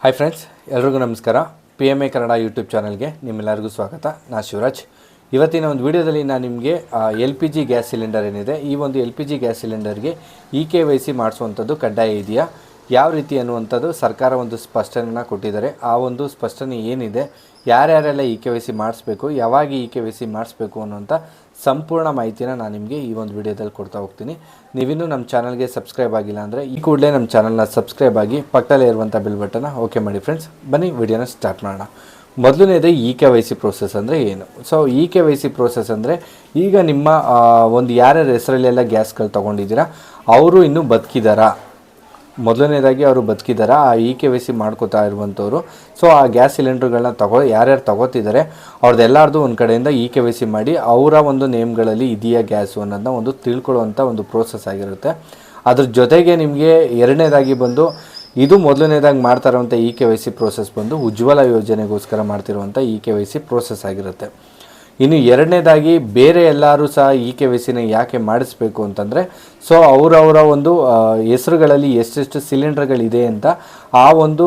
Hi friends ಎಲ್ರಿಗೂ ನಮಸ್ಕಾರ. P M A Kannada YouTube ಚಾನಲ್ಗೆ ನಿಮ್ಮೆಲ್ಲರಿಗೂ ಸ್ವಾಗತ. ನಾ ಶಿವರಾಜ್. ಇವತ್ತಿನ ಒಂದು ವಿಡಿಯೋದಲ್ಲಿ ನಾನು ನಿಮಗೆ L P G gas cylinder ಏನಿದೆ, ಈ ಒಂದು ಎಲ್ ಪಿ ಜಿ ಗ್ಯಾಸ್ ಸಿಲಿಂಡರ್ಗೆ ಇ ಕೆ ವೈ ಸಿ ಮಾಡಿಸುವಂಥದ್ದು ಕಡ್ಡಾಯ ಇದೆಯಾ? ಯಾವ ರೀತಿ ಅನ್ನುವಂಥದ್ದು ಸರ್ಕಾರ ಒಂದು ಸ್ಪಷ್ಟನೆಯನ್ನು ಕೊಟ್ಟಿದ್ದಾರೆ. ಆ ಒಂದು ಸ್ಪಷ್ಟನೆ ಏನಿದೆ? ಯಾರ್ಯಾರೆಲ್ಲ ಇ ಕೆ ವೈ ಸಿ ಮಾಡಿಸ್ಬೇಕು, ಯಾವಾಗ ಇ ಕೆ ವೈ ಸಿ ಮಾಡಿಸ್ಬೇಕು ಅನ್ನುವಂಥ ಸಂಪೂರ್ಣ ಮಾಹಿತಿನ ನಾನು ನಿಮಗೆ ಈ ಒಂದು ವಿಡಿಯೋದಲ್ಲಿ ಕೊಡ್ತಾ ಹೋಗ್ತೀನಿ. ನೀವಿನ್ನೂ ನಮ್ಮ ಚಾನಲ್ಗೆ ಸಬ್ಸ್ಕ್ರೈಬ್ ಆಗಿಲ್ಲ ಅಂದರೆ ಈ ಕೂಡಲೇ ನಮ್ಮ ಚಾನಲ್ನ ಸಬ್ಸ್ಕ್ರೈಬ್ ಆಗಿ ಪಕ್ಕದಲ್ಲೇ ಇರುವಂಥ ಬಿಲ್ ಬಟನ್ನ ಓಕೆ ಮಾಡಿ ಫ್ರೆಂಡ್ಸ್ ಬನ್ನಿ, ವಿಡಿಯೋನ ಸ್ಟಾರ್ಟ್ ಮಾಡೋಣ. ಮೊದಲನೇದೇ E K Y C process ಅಂದರೆ ಏನು? So E K Y C process ಅಂದರೆ ಈಗ ನಿಮ್ಮ ಒಂದು ಯಾರ್ಯಾರ ಹೆಸರಲ್ಲೆಲ್ಲ ಗ್ಯಾಸ್ಗಳು ತೊಗೊಂಡಿದ್ದೀರಾ, ಅವರು ಇನ್ನೂ ಬದುಕಿದಾರಾ? ಮೊದಲನೇದಾಗಿ ಅವರು ಬದುಕಿದ್ದಾರೆ ಆ ಇ ಕೆ ವೈ ಸಿ ಮಾಡ್ಕೋತಾ ಇರುವಂಥವ್ರು. ಸೊ ಆ ಗ್ಯಾಸ್ ಸಿಲಿಂಡರ್ಗಳನ್ನ ತಗೋ, ಯಾರ್ಯಾರು ತಗೋತಿದ್ದಾರೆ ಅವ್ರದ್ದೆಲ್ಲಾರ್ದು ಒಂದು ಕಡೆಯಿಂದ ಇ ಕೆ ವೈ ಸಿ ಮಾಡಿ, ಅವರ ಒಂದು ನೇಮ್ಗಳಲ್ಲಿ ಇದೆಯಾ ಗ್ಯಾಸು ಅನ್ನೋದನ್ನ ಒಂದು ತಿಳ್ಕೊಳ್ಳುವಂಥ ಒಂದು ಪ್ರೋಸೆಸ್ ಆಗಿರುತ್ತೆ. ಅದ್ರ ಜೊತೆಗೆ ನಿಮಗೆ ಎರಡನೇದಾಗಿ ಬಂದು, ಇದು ಮೊದಲನೇದಾಗಿ ಮಾಡ್ತಾ E K Y C process ಬಂದು, ಉಜ್ವಲ ಯೋಜನೆಗೋಸ್ಕರ ಮಾಡ್ತಿರುವಂಥ E K Y C process ಆಗಿರುತ್ತೆ. ಇನ್ನು ಎರಡನೇದಾಗಿ ಬೇರೆ ಎಲ್ಲರೂ ಸಹ ಇ ಕೆ ವೈ ಸಿನ ಯಾಕೆ ಮಾಡಿಸ್ಬೇಕು ಅಂತಂದರೆ ಸೊ ಅವರವರ ಒಂದು ಹೆಸರುಗಳಲ್ಲಿ ಎಷ್ಟೆಷ್ಟು ಸಿಲಿಂಡರ್ಗಳಿದೆ ಅಂತ ಆ ಒಂದು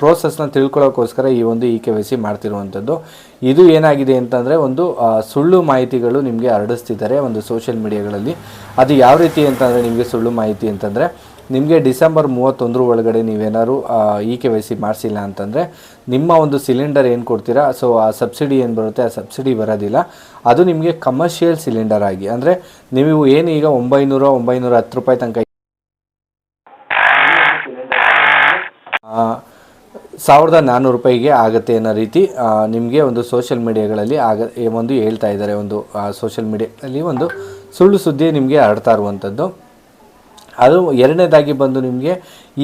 ಪ್ರೋಸೆಸ್ನ ತಿಳ್ಕೊಳ್ಳೋಕ್ಕೋಸ್ಕರ ಈ ಒಂದು ಇ ಕೆ ವೈ ಸಿ ಮಾಡ್ತಿರುವಂಥದ್ದು. ಇದು ಏನಾಗಿದೆ ಅಂತಂದರೆ ಒಂದು ಸುಳ್ಳು ಮಾಹಿತಿಗಳು ನಿಮಗೆ ಹರಡಿಸ್ತಿದ್ದಾರೆ ಒಂದು ಸೋಷಿಯಲ್ ಮೀಡಿಯಾಗಳಲ್ಲಿ ಅದು ಯಾವ ರೀತಿ ಅಂತಂದರೆ ನಿಮಗೆ ಸುಳ್ಳು ಮಾಹಿತಿ ಅಂತಂದರೆ ನಿಮಗೆ ಡಿಸೆಂಬರ್ ಮೂವತ್ತೊಂದರ ಒಳಗಡೆ ನೀವೇನಾದ್ರು ಇ ಕೆ ವೈ ಸಿ ಮಾಡಿಸಿಲ್ಲ ಅಂತಂದರೆ ನಿಮ್ಮ ಒಂದು ಸಿಲಿಂಡರ್ ಏನು ಕೊಡ್ತೀರಾ? ಸೊ ಆ ಸಬ್ಸಿಡಿ ಏನು ಬರುತ್ತೆ? ಆ ಸಬ್ಸಿಡಿ ಬರೋದಿಲ್ಲ. ಅದು ನಿಮಗೆ ಕಮರ್ಷಿಯಲ್ ಸಿಲಿಂಡರ್ ಆಗಿ. ಅಂದರೆ ನೀವು ಏನು ಈಗ ಒಂಬೈನೂರ ಒಂಬೈನೂರ ಹತ್ತು ರೂಪಾಯಿ ತನಕ ಸಾವಿರದ ನಾನ್ನೂರು ರೂಪಾಯಿಗೆ ಆಗುತ್ತೆ ಅನ್ನೋ ರೀತಿ ನಿಮಗೆ ಒಂದು ಸೋಷಿಯಲ್ ಮೀಡಿಯಾಗಳಲ್ಲಿ ಆಗ ಒಂದು ಹೇಳ್ತಾ ಇದ್ದಾರೆ. ಒಂದು ಸೋಷಿಯಲ್ ಮೀಡಿಯಾದಲ್ಲಿ ಒಂದು ಸುಳ್ಳು ಸುದ್ದಿ ನಿಮಗೆ ಹರಡ್ತಾ ಇರುವಂಥದ್ದು. ಅದು ಎರಡನೇದಾಗಿ ಬಂದು ನಿಮಗೆ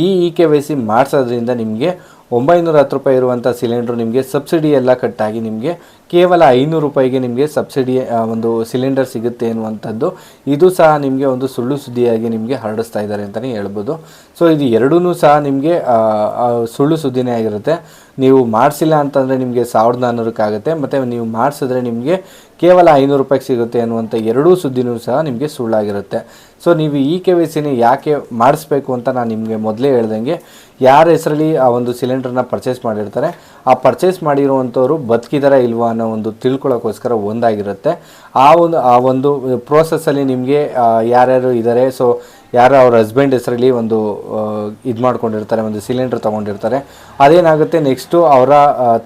ಈ ಇ ಕೆ ವೈ ಸಿ ಮಾಡಿಸೋದ್ರಿಂದ ನಿಮಗೆ ಒಂಬೈನೂರ ಹತ್ತು ರೂಪಾಯಿ ಇರುವಂಥ ಸಿಲಿಂಡ್ರು ನಿಮಗೆ ಸಬ್ಸಿಡಿ ಎಲ್ಲ ಕಟ್ಟಾಗಿ ನಿಮಗೆ ಕೇವಲ ಐನೂರು ರೂಪಾಯಿಗೆ ನಿಮಗೆ ಸಬ್ಸಿಡಿ ಒಂದು ಸಿಲಿಂಡರ್ ಸಿಗುತ್ತೆ ಅನ್ನುವಂಥದ್ದು ಇದು ಸಹ ನಿಮಗೆ ಒಂದು ಸುಳ್ಳು ಸುದ್ದಿಯಾಗಿ ನಿಮಗೆ ಹರಡಿಸ್ತಾ ಇದ್ದಾರೆ ಅಂತಲೇ ಹೇಳ್ಬೋದು. ಸೊ ಇದು ಎರಡೂ ಸಹ ನಿಮಗೆ ಸುಳ್ಳು ಸುದ್ದಿನೇ ಆಗಿರುತ್ತೆ. ನೀವು ಮಾಡಿಸಿಲ್ಲ ಅಂತಂದರೆ ನಿಮಗೆ ಸಾವಿರದ ನಾನ್ನೂರಕ್ಕಾಗುತ್ತೆ ಮತ್ತು ನೀವು ಮಾಡಿಸಿದ್ರೆ ನಿಮಗೆ ಕೇವಲ ಐನೂರು ರೂಪಾಯಿಗೆ ಸಿಗುತ್ತೆ ಅನ್ನುವಂಥ ಎರಡೂ ಸುದ್ದಿನೂ ಸಹ ನಿಮಗೆ ಸುಳ್ಳಾಗಿರುತ್ತೆ. ಸೊ ನೀವು ಈ ಕೆ ವೈ ಸಿನ ಯಾಕೆ ಮಾಡಿಸ್ಬೇಕು ಅಂತ ನಾನು ನಿಮಗೆ ಮೊದಲೇ ಹೇಳ್ದಂಗೆ, ಯಾರ ಹೆಸರಲ್ಲಿ ಆ ಒಂದು ಸಿಲಿಂಡರ್ನ ಪರ್ಚೇಸ್ ಮಾಡಿರ್ತಾರೆ, ಆ ಪರ್ಚೇಸ್ ಮಾಡಿರುವಂಥವ್ರು ಬದುಕಿದಾರ ಇಲ್ವಾ ಅನ್ನೋ ಒಂದು ತಿಳ್ಕೊಳ್ಳೋಕ್ಕೋಸ್ಕರ ಒಂದಾಗಿರುತ್ತೆ. ಆ ಒಂದು ಆ ಒಂದು ಪ್ರೋಸೆಸ್ಸಲ್ಲಿ ನಿಮಗೆ ಯಾರ್ಯಾರು ಇದ್ದಾರೆ ಸೊ ಯಾರು ಅವ್ರ ಹಸ್ಬೆಂಡ್ ಹೆಸರಲ್ಲಿ ಒಂದು ಇದು ಮಾಡ್ಕೊಂಡಿರ್ತಾರೆ, ಒಂದು ಸಿಲಿಂಡರ್ ತೊಗೊಂಡಿರ್ತಾರೆ. ಅದೇನಾಗುತ್ತೆ ನೆಕ್ಸ್ಟು ಅವರ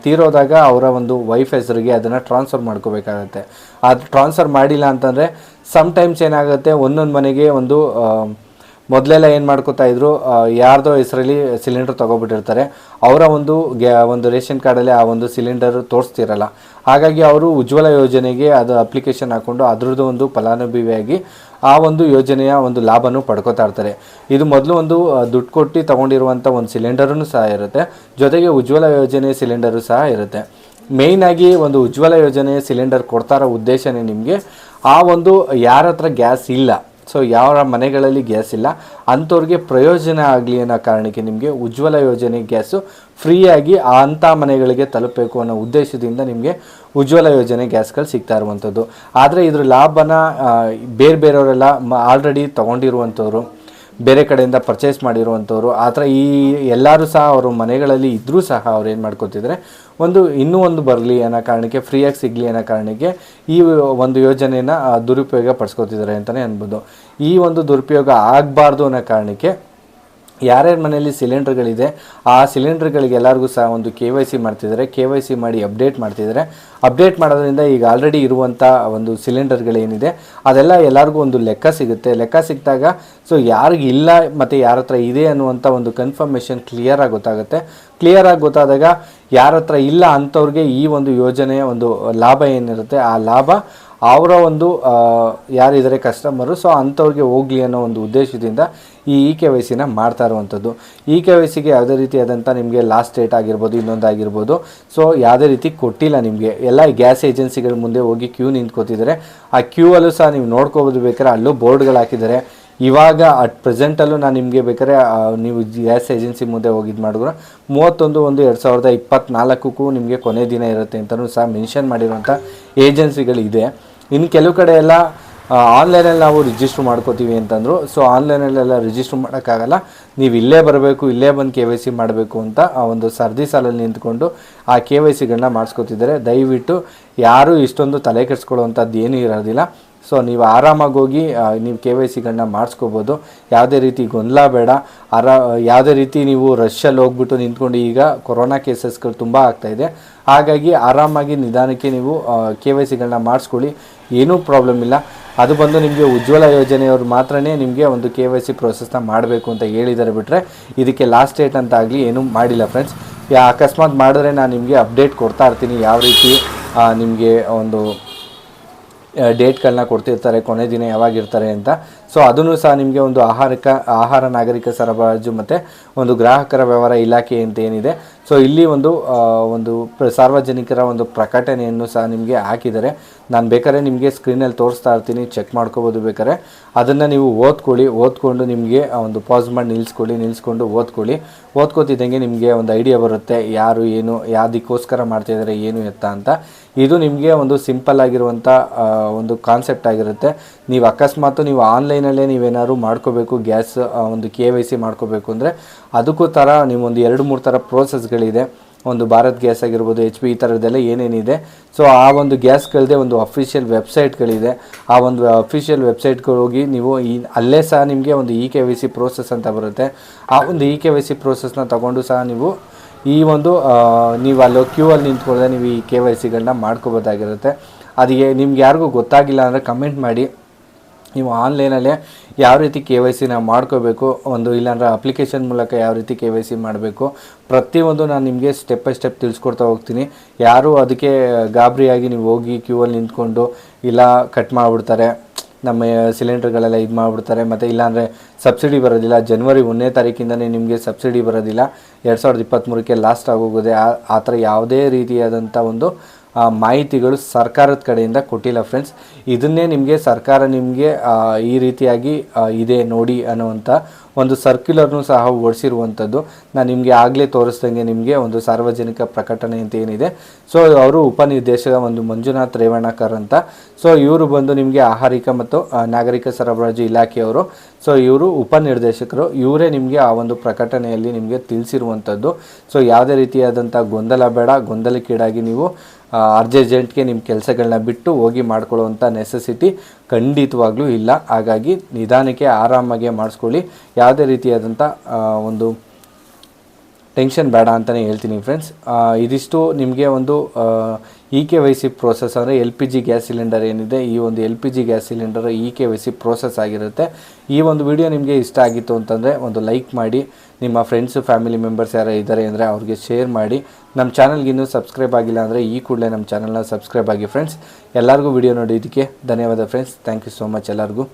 ತೀರೋದಾಗ ಅವರ ಒಂದು ವೈಫ್ ಹೆಸರಿಗೆ ಅದನ್ನು ಟ್ರಾನ್ಸ್ಫರ್ ಮಾಡ್ಕೋಬೇಕಾಗತ್ತೆ. ಅದು ಟ್ರಾನ್ಸ್ಫರ್ ಮಾಡಿಲ್ಲ ಅಂತಂದರೆ ಸಮ್ಟೈಮ್ಸ್ ಏನಾಗುತ್ತೆ, ಒಂದೊಂದು ಮನೆಗೆ ಒಂದು ಮೊದಲೆಲ್ಲ ಏನು ಮಾಡ್ಕೋತಾ ಇದ್ರು ಯಾರ್ದೋ ಹೆಸರಲ್ಲಿ ಸಿಲಿಂಡರ್ ತೊಗೊಬಿಟ್ಟಿರ್ತಾರೆ. ಅವರ ಒಂದು ಗ್ಯಾ ಒಂದು ರೇಷನ್ ಕಾರ್ಡಲ್ಲಿ ಆ ಒಂದು ಸಿಲಿಂಡರ್ ತೋರಿಸ್ತಿರಲ್ಲ. ಹಾಗಾಗಿ ಅವರು ಉಜ್ವಲ ಯೋಜನೆಗೆ ಅದು ಅಪ್ಲಿಕೇಶನ್ ಹಾಕ್ಕೊಂಡು ಅದರದ್ದು ಒಂದು ಫಲಾನುಭವಿಯಾಗಿ ಆ ಒಂದು ಯೋಜನೆಯ ಒಂದು ಲಾಭನೂ ಪಡ್ಕೋತಾ ಇರ್ತಾರೆ. ಇದು ಮೊದಲು ಒಂದು ದುಡ್ಡು ಕೊಟ್ಟು ತಗೊಂಡಿರುವಂಥ ಒಂದು ಸಿಲಿಂಡರೂ ಸಹ ಇರುತ್ತೆ. ಜೊತೆಗೆ ಉಜ್ವಲ ಯೋಜನೆ ಸಿಲಿಂಡರು ಸಹ ಇರುತ್ತೆ. ಮೇಯ್ನಾಗಿ ಒಂದು ಉಜ್ವಲ ಯೋಜನೆ ಸಿಲಿಂಡರ್ ಕೊಡ್ತಾರೋ ಉದ್ದೇಶನೇ ನಿಮಗೆ, ಆ ಒಂದು ಯಾರ ಹತ್ರ ಗ್ಯಾಸ್ ಇಲ್ಲ ಸೊ ಯಾವ ಮನೆಗಳಲ್ಲಿ ಗ್ಯಾಸ್ ಇಲ್ಲ, ಅಂಥವ್ರಿಗೆ ಪ್ರಯೋಜನ ಆಗಲಿ ಅನ್ನೋ ಕಾರಣಕ್ಕೆ ನಿಮಗೆ ಉಜ್ವಲ ಯೋಜನೆ ಗ್ಯಾಸು ಫ್ರೀಯಾಗಿ ಆ ಅಂಥ ಮನೆಗಳಿಗೆ ತಲುಪಬೇಕು ಅನ್ನೋ ಉದ್ದೇಶದಿಂದ ನಿಮಗೆ ಉಜ್ವಲ ಯೋಜನೆ ಗ್ಯಾಸ್ಗಳು ಸಿಗ್ತಾ ಇರುವಂಥದ್ದು. ಆದರೆ ಇದ್ರ ಲಾಭನ ಬೇರೆ ಬೇರೆಯವರೆಲ್ಲ ಆಲ್ರೆಡಿ ತೊಗೊಂಡಿರುವಂಥವ್ರು, ಬೇರೆ ಕಡೆಯಿಂದ ಪರ್ಚೇಸ್ ಮಾಡಿರುವಂಥವ್ರು ಆ ಥರ ಈ ಎಲ್ಲರೂ ಸಹ ಅವರು ಮನೆಗಳಲ್ಲಿ ಇದ್ದರೂ ಸಹ ಅವ್ರು ಏನು ಮಾಡ್ಕೋತಿದ್ರೆ ಒಂದು, ಇನ್ನೂ ಒಂದು ಬರಲಿ ಅನ್ನೋ ಕಾರಣಕ್ಕೆ ಫ್ರೀಯಾಗಿ ಸಿಗಲಿ ಅನ್ನೋ ಕಾರಣಕ್ಕೆ ಈ ಒಂದು ಯೋಜನೆಯನ್ನು ದುರುಪಯೋಗ ಪಡಿಸ್ಕೋತಿದ್ದಾರೆ ಅಂತಲೇ ಅನ್ಬೋದು. ಈ ಒಂದು ದುರುಪಯೋಗ ಆಗಬಾರ್ದು ಅನ್ನೋ ಕಾರಣಕ್ಕೆ ಯಾರ್ಯಾರ ಮನೆಯಲ್ಲಿ ಸಿಲಿಂಡರ್ಗಳಿದೆ, ಆ ಸಿಲಿಂಡರ್ಗಳಿಗೆ ಎಲ್ಲರಿಗೂ ಸಹ ಒಂದು ಕೆ ವೈ ಸಿ ಮಾಡ್ತಿದ್ದಾರೆ. ಕೆ ವೈ ಸಿ ಮಾಡಿ ಅಪ್ಡೇಟ್ ಮಾಡ್ತಿದ್ದಾರೆ. ಅಪ್ಡೇಟ್ ಮಾಡೋದ್ರಿಂದ ಈಗ ಆಲ್ರೆಡಿ ಇರುವಂಥ ಒಂದು ಸಿಲಿಂಡರ್ಗಳೇನಿದೆ, ಅದೆಲ್ಲ ಎಲ್ಲರಿಗೂ ಒಂದು ಲೆಕ್ಕ ಸಿಗುತ್ತೆ. ಲೆಕ್ಕ ಸಿಕ್ಕಿದಾಗ, ಸೊ ಯಾರಿಗೆ ಇಲ್ಲ ಮತ್ತು ಯಾರ ಹತ್ರ ಇದೆ ಅನ್ನುವಂಥ ಒಂದು ಕನ್ಫರ್ಮೇಷನ್ ಕ್ಲಿಯರಾಗಿ ಗೊತ್ತಾಗುತ್ತೆ. ಕ್ಲಿಯರಾಗಿ ಗೊತ್ತಾದಾಗ ಯಾರ ಹತ್ರ ಇಲ್ಲ ಅಂಥವ್ರಿಗೆ ಈ ಒಂದು ಯೋಜನೆಯ ಒಂದು ಲಾಭ ಏನಿರುತ್ತೆ, ಆ ಲಾಭ ಅವರ ಒಂದು ಯಾರಿದ್ದಾರೆ ಕಸ್ಟಮರು ಸೊ ಅಂಥವ್ರಿಗೆ ಹೋಗಲಿ ಅನ್ನೋ ಒಂದು ಉದ್ದೇಶದಿಂದ ಈ ಇ ಕೆ ವೈ ಸಿನ ಮಾಡ್ತಾ ಇರುವಂಥದ್ದು. ಇ ಕೆ ವೈ ಸಿಗೆ ಯಾವುದೇ ರೀತಿಯಾದಂಥ ನಿಮಗೆ ಲಾಸ್ಟ್ ಡೇಟ್ ಆಗಿರ್ಬೋದು, ಇನ್ನೊಂದು ಆಗಿರ್ಬೋದು ಸೊ ಯಾವುದೇ ರೀತಿ ಕೊಟ್ಟಿಲ್ಲ ನಿಮಗೆ. ಎಲ್ಲ ಗ್ಯಾಸ್ ಏಜೆನ್ಸಿಗಳ ಮುಂದೆ ಹೋಗಿ ಕ್ಯೂ ನಿಂತ್ಕೋತಿದ್ದಾರೆ. ಆ ಕ್ಯೂ ಅಲ್ಲೂ ಸಹ ನೀವು ನೋಡ್ಕೋಬೋದು ಬೇಕಾದ್ರೆ ಅಲ್ಲೂ ಬೋರ್ಡ್ಗಳು ಹಾಕಿದ್ದಾರೆ. ಇವಾಗ ಅಟ್ ಪ್ರೆಸೆಂಟಲ್ಲೂ ನಾನು ನಿಮಗೆ ಬೇಕಾದ್ರೆ ನೀವು ಗ್ಯಾಸ್ ಏಜೆನ್ಸಿ ಮುಂದೆ ಹೋಗಿದ್ದು ಮಾಡಿದ್ರೆ ಮೂವತ್ತೊಂದು ಒಂದು ಎರಡು ಸಾವಿರದ ಇಪ್ಪತ್ತ್ನಾಲ್ಕಕ್ಕೂ ನಿಮಗೆ ಕೊನೆ ದಿನ ಇರುತ್ತೆ ಅಂತಲೂ ಸಹ ಮೆನ್ಷನ್ ಮಾಡಿರುವಂಥ ಏಜೆನ್ಸಿಗಳಿದೆ ಇನ್ನು ಕೆಲವು ಕಡೆ ಎಲ್ಲ ಆನ್ಲೈನಲ್ಲಿ ನಾವು ರಿಜಿಸ್ಟ್ರ್ ಮಾಡ್ಕೋತೀವಿ ಅಂತಂದರು ಸೊ ಆನ್ಲೈನಲ್ಲೆಲ್ಲ ರಿಜಿಸ್ಟ್ರ್ ಮಾಡೋಕ್ಕಾಗಲ್ಲ. ನೀವು ಇಲ್ಲೇ ಬರಬೇಕು, ಇಲ್ಲೇ ಬಂದು ಕೆ ವೈ ಸಿ ಮಾಡಬೇಕು ಅಂತ ಆ ಒಂದು ಸರ್ದಿ ಸಾಲಲ್ಲಿ ನಿಂತ್ಕೊಂಡು ಆ ಕೆ ವೈ ಸಿಗಳನ್ನ ಮಾಡಿಸ್ಕೊತಿದ್ದಾರೆ. ದಯವಿಟ್ಟು ಯಾರೂ ಇಷ್ಟೊಂದು ತಲೆ ಕೆಡಿಸ್ಕೊಳ್ಳುವಂಥದ್ದು ಏನೂ ಇರೋದಿಲ್ಲ. ಸೊ ನೀವು ಆರಾಮಾಗಿ ಹೋಗಿ ನೀವು ಕೆ ವೈ ಸಿಗಳನ್ನ ಮಾಡಿಸ್ಕೋಬೋದು. ಯಾವುದೇ ರೀತಿ ಗೊಂದಲ ಬೇಡ. ಆರಾ, ಯಾವುದೇ ರೀತಿ ನೀವು ರಷ್ಯಲ್ಲಿ ಹೋಗ್ಬಿಟ್ಟು ನಿಂತ್ಕೊಂಡು ಈಗ ಕೊರೋನಾ ಕೇಸಸ್ಗಳು ತುಂಬ ಆಗ್ತಾಯಿದೆ ಹಾಗಾಗಿ ಆರಾಮಾಗಿ ನಿಧಾನಕ್ಕೆ ನೀವು ಕೆ ವೈ ಸಿಗಳನ್ನ ಮಾಡಿಸ್ಕೊಳ್ಳಿ. ಏನೂ ಪ್ರಾಬ್ಲಮ್ ಇಲ್ಲ. ಅದು ಬಂದು ನಿಮಗೆ ಉಜ್ವಲ ಯೋಜನೆಯವರು ಮಾತ್ರನೇ ನಿಮಗೆ ಒಂದು ಕೆ ವೈ ಸಿ ಪ್ರೋಸೆಸ್ನ ಮಾಡಬೇಕು ಅಂತ ಹೇಳಿದ್ದಾರೆ ಬಿಟ್ಟರೆ ಇದಕ್ಕೆ ಲಾಸ್ಟ್ ಡೇಟ್ ಅಂತ ಆಗಲಿ ಏನೂ ಮಾಡಿಲ್ಲ ಫ್ರೆಂಡ್ಸ್ ಯಾ, ಅಕಸ್ಮಾತ್ ಮಾಡಿದ್ರೆ ನಾನು ನಿಮಗೆ ಅಪ್ಡೇಟ್ ಕೊಡ್ತಾ ಇರ್ತೀನಿ. ಯಾವ ರೀತಿ ನಿಮಗೆ ಒಂದು ಡೇಟ್ಗಳನ್ನ ಕೊಡ್ತಿರ್ತಾರೆ ಕೊನೆ ದಿನ ಯಾವಾಗಿರ್ತಾರೆ ಅಂತ. ಸೊ ಅದನ್ನು ಸಹ ನಿಮಗೆ ಒಂದು ಆಹಾರಕ, ಆಹಾರ ನಾಗರಿಕ ಸರಬರಾಜು ಮತ್ತು ಒಂದು ಗ್ರಾಹಕರ ವ್ಯವಹಾರ ಇಲಾಖೆ ಅಂತ ಏನಿದೆ. ಸೊ ಇಲ್ಲಿ ಒಂದು ಒಂದು ಸಾರ್ವಜನಿಕರ ಒಂದು ಪ್ರಕಟಣೆಯನ್ನು ಸಹ ನಿಮಗೆ ಹಾಕಿದರೆ ನಾನು ಬೇಕಾದ್ರೆ ನಿಮಗೆ ಸ್ಕ್ರೀನಲ್ಲಿ ತೋರಿಸ್ತಾ ಇರ್ತೀನಿ ಚೆಕ್ ಮಾಡ್ಕೋಬೋದು ಬೇಕಾದ್ರೆ. ಅದನ್ನು ನೀವು ಓದ್ಕೊಳ್ಳಿ, ಓದ್ಕೊಂಡು ನಿಮಗೆ ಒಂದು ಪಾಸ್ ಮಾಡಿ ನಿಲ್ಲಿಸ್ಕೊಳ್ಳಿ ನಿಲ್ಲಿಸ್ಕೊಂಡು ಓದ್ಕೊಳ್ಳಿ. ಓದ್ಕೋತಿದ್ದಂಗೆ ನಿಮಗೆ ಒಂದು ಐಡಿಯಾ ಬರುತ್ತೆ, ಯಾರು ಏನು ಯಾವುದಕ್ಕೋಸ್ಕರ ಮಾಡ್ತಾಯಿದ್ದಾರೆ ಏನು ಎತ್ತ ಅಂತ. ಇದು ನಿಮಗೆ ಒಂದು ಸಿಂಪಲ್ ಆಗಿರುವಂಥ ಒಂದು ಕಾನ್ಸೆಪ್ಟ್ ಆಗಿರುತ್ತೆ. ನೀವು ಅಕಸ್ಮಾತ್ ನೀವು ಆನ್ಲೈನಲ್ಲೇ ನೀವೇನಾದ್ರು ಮಾಡ್ಕೋಬೇಕು, ಗ್ಯಾಸ್ ಒಂದು ಕೆ ವೈ ಸಿ ಮಾಡ್ಕೋಬೇಕು ಅಂದರೆ ಅದಕ್ಕೂ ಥರ ನಿಮ್ಮೊಂದು ಎರಡು, ಮೂರು ಥರ ಪ್ರೋಸೆಸ್ಗಳಿದೆ ಒಂದು ಭಾರತ್ ಗ್ಯಾಸ್ ಆಗಿರ್ಬೋದು, ಎಚ್ ಪಿ ಈ ಥರದ್ದೆಲ್ಲ ಏನೇನಿದೆ. ಸೊ ಆ ಒಂದು ಗ್ಯಾಸ್ಗಳದೇ ಒಂದು ಅಫಿಷಿಯಲ್ ವೆಬ್ಸೈಟ್ಗಳಿದೆ ಆ ಒಂದು ಅಫಿಷಿಯಲ್ ವೆಬ್ಸೈಟ್ಗೆ ಹೋಗಿ ನೀವು ಈ, ಅಲ್ಲೇ ಸಹ ನಿಮಗೆ ಒಂದು e K Y C process ಅಂತ ಬರುತ್ತೆ. ಆ ಒಂದು ಇ ಕೆ ವೈ ಸಿ ಪ್ರೋಸೆಸ್ನ ತಗೊಂಡು ಸಹ ನೀವು ಈ ಒಂದು ನೀವು ಅಲ್ಲಿ ಕ್ಯೂ ಅಲ್ಲಿ ನಿಂತ್ಕೊಂಡ್ರೆ ನೀವು ಈ ಕೆ ವೈ ಸಿಗಳನ್ನ ಮಾಡ್ಕೋಬೋದಾಗಿರುತ್ತೆ. ಅದಕ್ಕೆ ನಿಮ್ಗೆ ಯಾರಿಗೂ ಗೊತ್ತಾಗಿಲ್ಲ ಅಂದರೆ ಕಮೆಂಟ್ ಮಾಡಿ. ನೀವು ಆನ್ಲೈನಲ್ಲೇ ಯಾವ ರೀತಿ ಕೆ ವೈ ಸಿನ ಮಾಡ್ಕೋಬೇಕು, ಒಂದು ಇಲ್ಲಾಂದ್ರೆ ಅಪ್ಲಿಕೇಶನ್ ಮೂಲಕ ಯಾವ ರೀತಿ ಕೆ ವೈ ಸಿ ಮಾಡಬೇಕು, ಪ್ರತಿಯೊಂದು ನಾನು ನಿಮಗೆ ಸ್ಟೆಪ್ ಬೈ ಸ್ಟೆಪ್ ತಿಳಿಸ್ಕೊಡ್ತಾ ಹೋಗ್ತೀನಿ. ಯಾರು ಅದಕ್ಕೆ ಗಾಬರಿಯಾಗಿ ನೀವು ಹೋಗಿ ಕ್ಯೂ ಅಲ್ಲಿ ನಿಂತ್ಕೊಂಡು ಇಲ್ಲ ಕಟ್ ಮಾಡಿಬಿಡ್ತಾರೆ, ನಮ್ಮ ಸಿಲಿಂಡರ್ಗಳೆಲ್ಲ ಇದು ಮಾಡಿಬಿಡ್ತಾರೆ, ಮತ್ತು ಇಲ್ಲಾಂದರೆ ಸಬ್ಸಿಡಿ ಬರೋದಿಲ್ಲ. ಜನ್ವರಿ ಒಂದನೇ ತಾರೀಕಿಂದನೇ ನಿಮಗೆ ಸಬ್ಸಿಡಿ ಬರೋದಿಲ್ಲ. ಎರಡು ಸಾವಿರದ ಇಪ್ಪತ್ತ್ಮೂರಕ್ಕೆ ಲಾಸ್ಟ್ ಆಗೋಗೋದೆ ಆ ಥರ ಯಾವುದೇ ರೀತಿಯಾದಂಥ ಒಂದು ಮಾಹಿತಿಗಳು ಸರ್ಕಾರದ ಕಡೆಯಿಂದ ಕೊಟ್ಟಿಲ್ಲ ಫ್ರೆಂಡ್ಸ್ ಇದನ್ನೇ ನಿಮಗೆ ಸರ್ಕಾರ ನಿಮಗೆ ಈ ರೀತಿಯಾಗಿ ಇದೆ ನೋಡಿ ಅನ್ನುವಂಥ ಒಂದು ಸರ್ಕ್ಯುಲರ್ನು ಸಹ ಓಡಿಸಿರುವಂಥದ್ದು. ನಾನು ನಿಮಗೆ ಆಗಲೇ ತೋರಿಸ್ದಂಗೆ ನಿಮಗೆ ಒಂದು ಸಾರ್ವಜನಿಕ ಪ್ರಕಟಣೆ ಅಂತ ಏನಿದೆ. ಸೊ ಅವರು ಉಪನಿರ್ದೇಶಕ ಒಂದು ಮಂಜುನಾಥ್ ರೇವಣಕರ್ ಅಂತ. ಸೊ ಇವರು ಬಂದು ನಿಮಗೆ ಆಹಾರಿಕ ಮತ್ತು ನಾಗರಿಕ ಸರಬರಾಜು ಇಲಾಖೆಯವರು. ಸೊ ಇವರು ಉಪನಿರ್ದೇಶಕರು. ಇವರೇ ನಿಮಗೆ ಆ ಒಂದು ಪ್ರಕಟಣೆಯಲ್ಲಿ ನಿಮಗೆ ತಿಳಿಸಿರುವಂಥದ್ದು. ಸೊ ಯಾವುದೇ ರೀತಿಯಾದಂಥ ಗೊಂದಲ ಬೇಡ. ಗೊಂದಲಕ್ಕೀಡಾಗಿ ನೀವು ಅರ್ಜೆಂಟ್ಗೆ ನಿಮ್ಮ ಕೆಲಸಗಳನ್ನ ಬಿಟ್ಟು ಹೋಗಿ ಮಾಡ್ಕೊಳ್ಳುವಂಥ ನೆಸೆಸಿಟಿ ಖಂಡಿತವಾಗ್ಲೂ ಇಲ್ಲ. ಹಾಗಾಗಿ ನಿಧಾನಕ್ಕೆ ಆರಾಮಾಗಿ ಮಾಡಿಸ್ಕೊಳ್ಳಿ. ಯಾವುದೇ ರೀತಿಯಾದಂಥ ಒಂದು ಟೆನ್ಷನ್ ಬೇಡ ಅಂತಲೇ ಹೇಳ್ತೀನಿ ಫ್ರೆಂಡ್ಸ್ ಇದಿಷ್ಟು ನಿಮಗೆ ಒಂದು E K Y C process ಅಂದರೆ L P G gas cylinder ಏನಿದೆ, ಈ ಒಂದು L P G gas cylinder E K Y C process ಆಗಿರುತ್ತೆ. ಈ ಒಂದು ವಿಡಿಯೋ ನಿಮಗೆ ಇಷ್ಟ ಆಗಿತ್ತು ಅಂತಂದರೆ ಒಂದು ಲೈಕ್ ಮಾಡಿ, ನಿಮ್ಮ ಫ್ರೆಂಡ್ಸು ಫ್ಯಾಮಿಲಿ ಮೆಂಬರ್ಸ್ ಯಾರು ಇದ್ದಾರೆ ಅಂದರೆ ಅವ್ರಿಗೆ ಶೇರ್ ಮಾಡಿ. ನಮ್ಮ ಚಾನಲ್ಗೆ ಇನ್ನೂ ಸಬ್ಸ್ಕ್ರೈಬ್ ಆಗಿಲ್ಲ ಅಂದರೆ ಈ ಕೂಡಲೇ ನಮ್ಮ ಚಾನಲ್ನ ಸಬ್ಸ್ಕ್ರೈಬ್ ಆಗಿ ಫ್ರೆಂಡ್ಸ್ ಎಲ್ಲರಿಗೂ ವಿಡಿಯೋ ನೋಡಿದ್ದಕ್ಕೆ ಧನ್ಯವಾದ friends thank you so much ಎಲ್ಲರಿಗೂ.